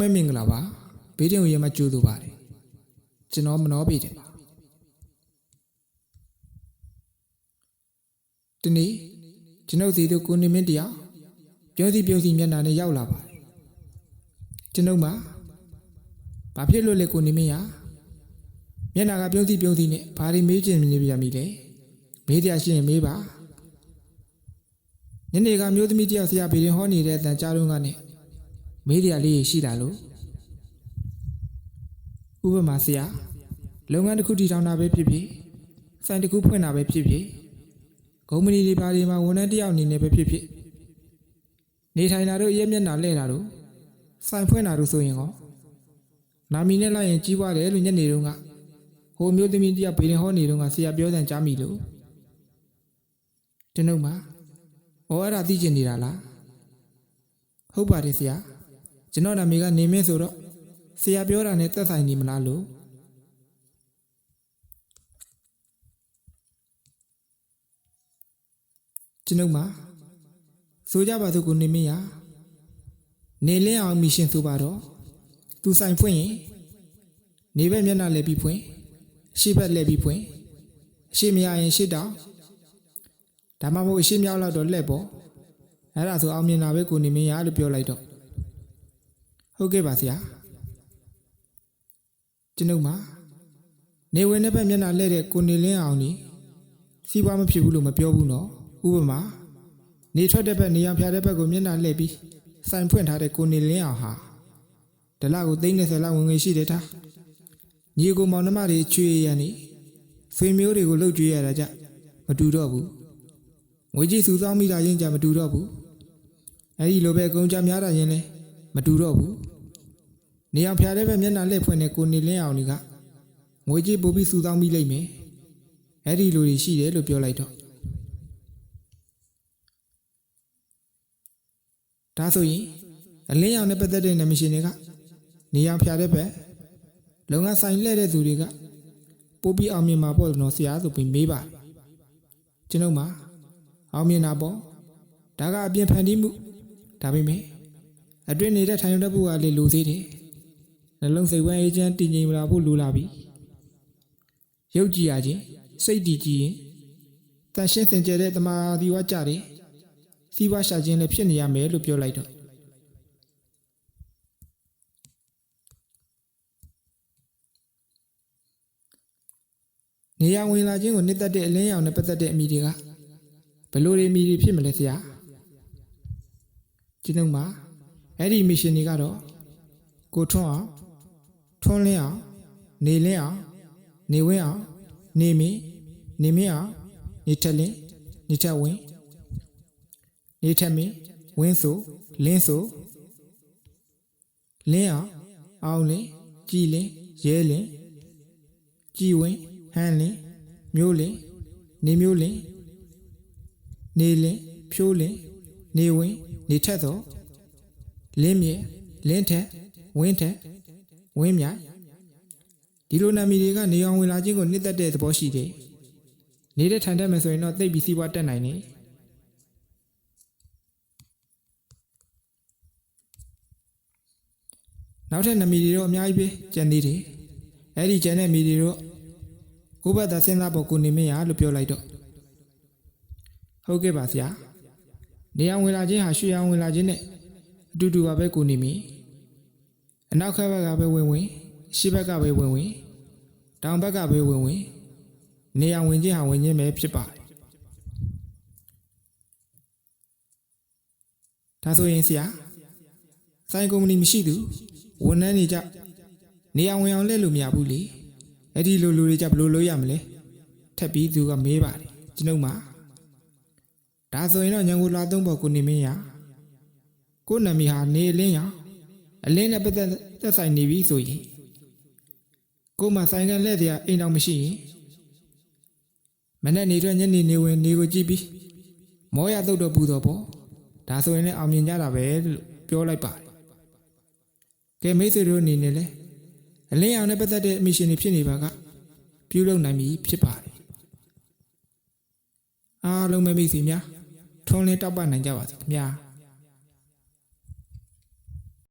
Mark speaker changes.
Speaker 1: မဲမင်္ဂလာပါဘေးတင်ရမကျိုးသူပါတယ်ကျွန်တော်မနှောပေတယ်ပါဒီနေ့ကျွန်ုပ်စီတို့ကိုနေမင်းတရားပြောစီပြောစီမျက်နှာနဲ့ရောက်လာပါတယ်ကျွန်ုပ်မှာဘာဖြစ်လို့လဲကိုနေမင်းရမျက်နှာကပြောစီပြောစီနဲ့ဘာတွေမေးချင်နေပြရမည်လဲမေးတရားရှိရင်မေးပါညနေကမျိုးသမီးတယောက်ဆရာဘေးရင်ဟောနေတဲ့အတန်ကြားတော့ကနဲ့ မေးရလေးရှိတာလို့ဥပမာဆရာလုပ်ငန်းတစ်ခုတည်ထောင်တာပဲဖြစ်ဖြစ်စိုင်တစ်ခုဖွင့်တာပဲဖြစ်ဖြစ်ကုမ္ပဏီတွေဘာတွေမှာဝန်ထမ်းတစ်ယောက်အနေနဲ့ပဲဖြစ်ဖြစ်နေထိုင်တာတို့ရဲမျက်နှာလဲတာတို့စိုင်ဖွင့်တာတို့ဆိုရင်ကောနာမီနဲ့လိုက်ရင်ကြီးပွားတယ်လို့ညနေတုန်းကဟိုမျိုးသမီးတယောက်ဘေးရင်ဟောနေတုန်းကဆရာပြောတဲ့ကြားမိလို့ကျွန်ုပ်မှာဩအဲ့ဒါသိကျင်နေတာလားဟုတ်ပါတယ်ဆရာ ကျွန်တော်နာမည်ကနေမင်းဆိုတော့ဆရာပြောတာနဲ့သက်ဆိုင်နေမလားလို့ကျွန်ုပ်မှာဆိုကြပါစို့ကိုနေမင်းရနေလင်းအောင်မီရှင်ဆိုပါတော့သူဆိုင်ဖွင့်ရင်နေဘက်မျက်နှာလဲပြီးဖွင့်ရှေ့ဘက်လဲပြီးဖွင့်အရှိမရရင်ရှေ့တောင်ဒါမှမဟုတ်အရှိမြောက်လောက်တော့လက်ပေါ့အဲ့ဒါဆိုအောင်မြင်တာပဲကိုနေမင်းရလို့ပြောလိုက်တော့ ဟုတ်ကဲ့ပါဆရာကျွန်ုပ်မှာနေဝင်တဲ့ဘက်မျက်နှာလဲတဲ့ကိုနေလင်းအောင်นี่စီးပွားမဖြစ်ဘူးလို့မပြောဘူးနော်ဥပမာနေထွက်တဲ့ဘက်နေရောင်ဖြာတဲ့ဘက်ကိုမျက်နှာလှည့်ပြီးစိုင်ဖွင့်ထားတဲ့ကိုနေလင်းအောင်ဟာဒလကိုသိန်း30လောက်ဝင်ငွေရှိတယ်ထားညီကိုမောင်နှမတွေချွေရန်နေဆွေမျိုးတွေကိုလှုပ်ကြွေးရတာကြမတူတော့ဘူးငွေကြီးစုဆောင်းမိတာရင်ကြမတူတော့ဘူးအဲဒီလိုပဲအကုန်ကြများတာရင်လဲမတူတော့ဘူး နေအောင်ဖျားတဲ့ဘက်မျက်နှာလှည့်ဖွင့်တဲ့ကိုနေလင်းအောင်ကြီးကငွေကြေးပို့ပြီးစုဆောင်းပြီးလိမ့်မယ်အဲ့ဒီလိုတွေရှိတယ်လို့ပြောလိုက်တော့ဒါဆိုရင်အလင်းရောင်နဲ့ပတ်သက်တဲ့နမရှင်တွေကနေအောင်ဖျားတဲ့ဘက်လုံငန်းဆိုင်လှည့်တဲ့သူတွေကပို့ပြီးအောင်မြင်မှာပေါ့နော်ဆရာဆိုပြီးမေးပါကျွန်ုပ်မှာအောင်မြင်တာပေါ့ဒါကအပြင်ဖန်တီးမှုဒါပေမဲ့အတွင်းနေတဲ့ထိုင်ရုံတက်ဖို့ကလေလိုသေးတယ် နှလုံးစိတ်ဝမ်းအေးချမ်းတည်ငြိမ်လာဖို့လိုလာပြီရုပ်ကြည်ရခြင်းစိတ်တည်ကြည်ရင်တန်ရှင်းစင်ကြယ်တဲ့တမာဒီဝါကြတယ်စီးပွားရှာခြင်းလည်းဖြစ်နေရမယ်လို့ပြောလိုက်တော့နေရဝင်လာခြင်းကိုနှစ်သက်တဲ့အလင်းရောင်နဲ့ပတ်သက်တဲ့အမိတွေကဘယ်လိုတွေအမိတွေဖြစ်မလဲဆရာကျွန်ုပ်မှာအဲ့ဒီမစ်ရှင်တွေကတော့ကိုထွန်းအောင် ထွန်းလင်းအောင်နေလင်းအောင်နေဝင်းအောင်နေမင်းနေမင်းအောင်နေထက်လင်းနေထက်ဝင်းနေထက်မင်းဝင်းဆိုလင်းဆိုလင်းအောင်အောင်လင်းကြည်လင်းရဲလင်းကြည်ဝင်းဟန်းလင်းမျိုးလင်းနေမျိုးလင်းနေလင်းဖြိုးလင်းနေဝင်းနေထက်သောလင်းမြေလင်းထက်ဝင်းထက် ဝင်းမြိုင်ဒီလိုနာမည်တွေကနေအောင်ဝင်လာခြင်းကိုနှစ်သက်တဲ့သဘောရှိတယ်နေတဲ့ထိုင်တတ်မယ်ဆိုရင်တော့သိပ်ပြီးစီးပွားတက်နိုင်တယ်နောက်ထပ်နာမည်တွေတော့အများကြီးပဲကျန်သေးတယ်အဲ့ဒီကျန်တဲ့မီတွေတော့ကိုယ့်ဘက်သာစဉ်းစားဖို့ကိုနေမရလို့ပြောလိုက်တော့ဟုတ်ကဲ့ပါဆရာနေအောင်ဝင်လာခြင်းဟာရွှေအောင်ဝင်လာခြင်းနဲ့အတူတူပါပဲကိုနေမီ အနောက်ခက်ဘက်ကပဲဝင်ဝင်ရှေ့ဘက်ကပဲဝင်ဝင်တောင်ဘက်ကပဲဝင်ဝင်နေရာဝင်ခြင်းဟာဝင်ခြင်းပဲဖြစ်ပါတယ်ဒါဆိုရင်ဆရာဆိုင်ကုမ္ပဏီမရှိသူဝန်ထမ်းတွေကြနေရာဝင်အောင်လဲလို့မရဘူးလေအဲ့ဒီလိုလူတွေကြဘယ်လိုလုပ်ရမလဲထပ်ပြီးသူကမေးပါတယ်ကျွန်ုပ်မှာဒါဆိုရင်တော့ညံကိုလာသုံးဖို့ကိုနေမင်းရကိုယ်နာမည်ဟာနေအလင်းရောင် အလင်းနဲ့ပတ်သက်သက်ဆိုင်နေပြီဆိုရင်ကိုယ်မှဆိုင်ကလက်တရားအိမ်တော်မရှိရင်မနဲ့နေတဲ့ညနေနေဝင်နေကိုကြည့်ပြီးမောရတုတ်တော့ပူတော့ပေါ့ဒါဆိုရင်လည်းအောင်မြင်ကြတာပဲလို့ပြောလိုက်ပါတယ်ကဲမိတ်ဆွေတို့အနေနဲ့လည်းအလင်းရောင်နဲ့ပတ်သက်တဲ့အမီရှင်တွေဖြစ်နေပါကပြုလုပ်နိုင်ပြီဖြစ်ပါတယ်အားလုံးပဲမိတ်ဆွေများထွန်းလင်းတောက်ပနိုင်ကြပါစေခင်ဗျာ